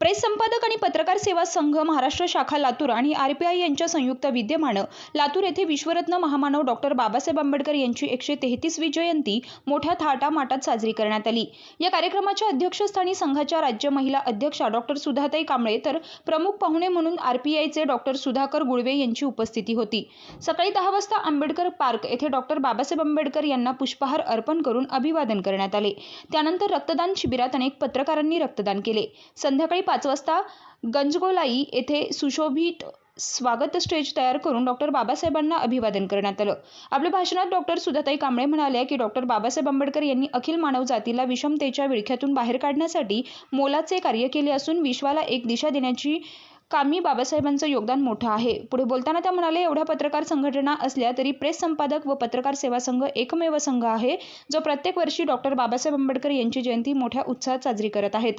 Press संपादक आणि पत्रकार सेवा संघ महाराष्ट्र शाखा लातूर आणि आर पी आय यांच्या संयुक्त विद्यमानं लातूर येथे विश्वरत्न महामानव डॉक्टर बाबासाहेब आंबेडकर यांची एकशे तेहतीसवी जयंती मोठ्या थाटामाटात साजरी करण्यात आली. या कार्यक्रमाच्या अध्यक्षस्थानी संघाच्या राज्य महिला अध्यक्षा डॉक्टर सुधाताई कांबळे तर प्रमुख पाहुणे म्हणून आर पी आयचे डॉक्टर सुधाकर गुळवे यांची उपस्थिती होती. सकाळी दहा वाजता आंबेडकर पार्क येथे डॉक्टर बाबासाहेब आंबेडकर यांना पुष्पहार अर्पण करून अभिवादन करण्यात आले. त्यानंतर रक्तदान शिबिरात अनेक पत्रकारांनी रक्तदान केले. संध्याकाळी पाच वाजता गंजगोलाई येथे सुशोभित स्वागत स्टेज तयार करून डॉक्टर बाबासाहेबांना अभिवादन करण्यात आलं. आपल्या भाषणात डॉक्टर सुधाताई कांबळे म्हणाल्या की डॉक्टर बाबासाहेब आंबेडकर यांनी अखिल मानवजातीला विषमतेच्या विळख्यातून बाहेर काढण्यासाठी मोलाचे कार्य केले असून विश्वाला एक दिशा देण्याची कामी बाबासाहेबांचं योगदान मोठं आहे. पुढे बोलताना त्या म्हणाले एवढ्या पत्रकार संघटना असल्या तरी प्रेस संपादक व पत्रकार सेवा संघ एकमेव संघ आहे जो प्रत्येक वर्षी डॉक्टर बाबासाहेब आंबेडकर यांची जयंती मोठ्या उत्साहात साजरी करत आहेत.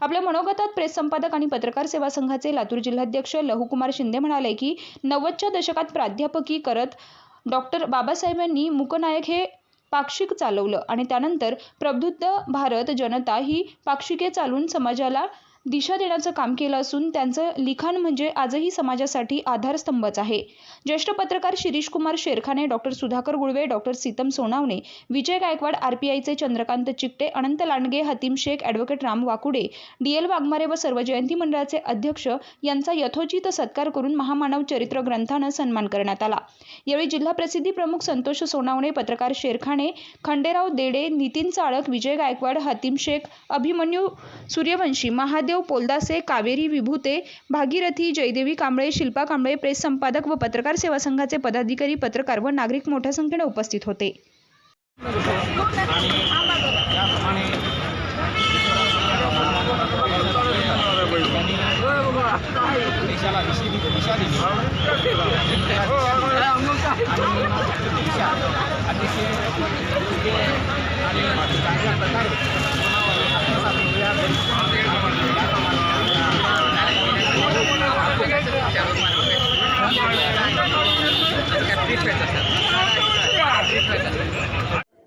आपल्या मनोगतात प्रेस संपादक आणि पत्रकार सेवा संघाचे लातूर जिल्हाध्यक्ष लहुकुमार शिंदे म्हणाले की नव्वदच्या दशकात प्राध्यापकी करत डॉक्टर बाबासाहेबांनी मुकनायक हे पाक्षिक चालवलं आणि त्यानंतर प्रबुद्ध भारत जनता ही पाक्षिके चालून समाजाला दिशा देण्याचं काम केलं असून त्यांचं लिखाण म्हणजे आजही समाजासाठी आधारस्तंभच आहे. ज्येष्ठ पत्रकार Shirish Kumar Sherkhane doctor Sudhakar Gulve doctor Sitam Sonawane Vijay Gaikwad आरपीआयचे Chandrakant Chikte Anant Landge Hatim Shaikh advocate Ram Wakude D L Waghmare व सर्व जयंती मंडळाचे अध्यक्ष यांचा यथोचित सत्कार करून महामानव चरित्र ग्रंथानं सन्मान करण्यात आला. यावेळी जिल्हा प्रसिद्धी प्रमुख संतोष सोनावणे पत्रकार शेरखाने खंडेराव देडे नितीन चाळक विजय गायकवाड हतीम शेख अभिमन्यू सूर्यवंशी महादेव पोलदासे कावेरी विभूते भागीरथी जयदेवी कांबळे शिल्पा कांबळे प्रेस संपादक व पत्रकार सेवा संघाचे पदाधिकारी पत्रकार व नागरिक मोठ्या संख्येने उपस्थित होते. आणि